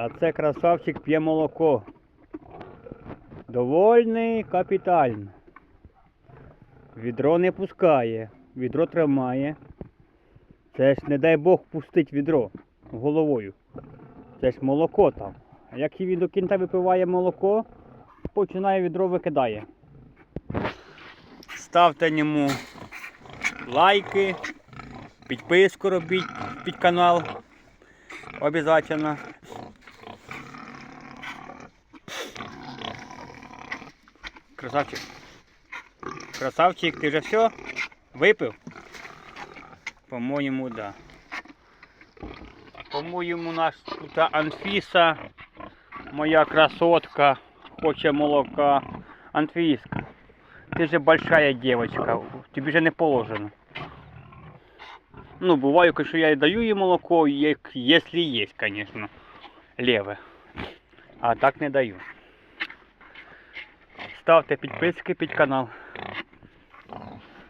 А це красавчик п'є молоко. Довольний капітально. Відро не пускає, відро тримає. Це ж не дай Бог пустить відро головою. Це ж молоко там. А як він до кінця випиває молоко, починає відро викидає. Ставте йому лайки, підписку робіть під канал. Обязательно. Красавчик. Красавчик, ти вже все? Випив? По-моєму, да. По-моєму, у нас тут Анфіса, моя красотка, хоче молока. Анфіска, ти же большая девочка, тобі же не положено. Ну, буває, що я і даю їй молоко, як- якщо є, звісно, леве. А так не даю. Ставте підписки під канал.